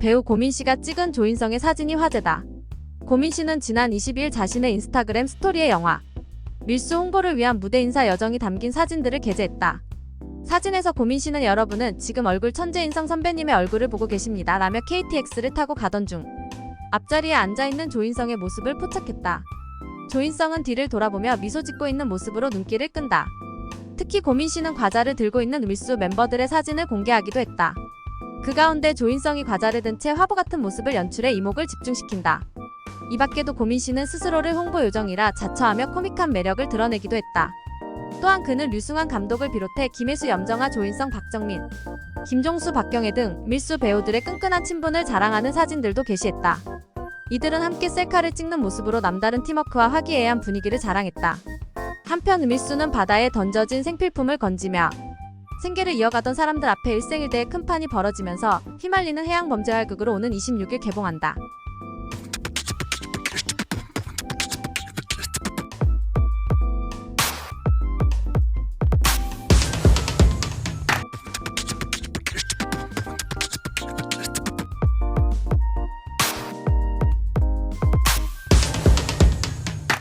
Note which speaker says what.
Speaker 1: 배우 고민 씨가 찍은 조인성의 사진이 화제다. 고민 씨는 지난 22일 자신의 인스타그램 스토리에 영화 밀수 홍보를 위한 무대 인사 여정이 담긴 사진들을 게재했다. 사진에서 고민 씨는 여러분은 지금 얼굴 천재인성 선배님의 얼굴을 보고 계십니다. 라며 KTX를 타고 가던 중 앞자리에 앉아있는 조인성의 모습을 포착했다. 조인성은 뒤를 돌아보며 미소 짓고 있는 모습으로 눈길을 끈다. 특히 고민 씨는 과자를 들고 있는 밀수 멤버들의 사진을 공개하기도 했다. 그 가운데 조인성이 과자를 든 채 화보 같은 모습을 연출해 이목을 집중시킨다. 이 밖에도 고민 씨는 스스로를 홍보 요정이라 자처하며 코믹한 매력을 드러내기도 했다. 또한 그는 류승환 감독을 비롯해 김혜수, 염정아, 조인성, 박정민, 김종수, 박경혜 등 밀수 배우들의 끈끈한 친분을 자랑하는 사진들도 게시했다. 이들은 함께 셀카를 찍는 모습으로 남다른 팀워크와 화기애애한 분위기를 자랑했다. 한편 밀수는 바다에 던져진 생필품을 건지며 생계를 이어가던 사람들 앞에 일생일대의 큰 판이 벌어지면서 휘말리는 해양 범죄 활극으로 오는 26일 개봉한다.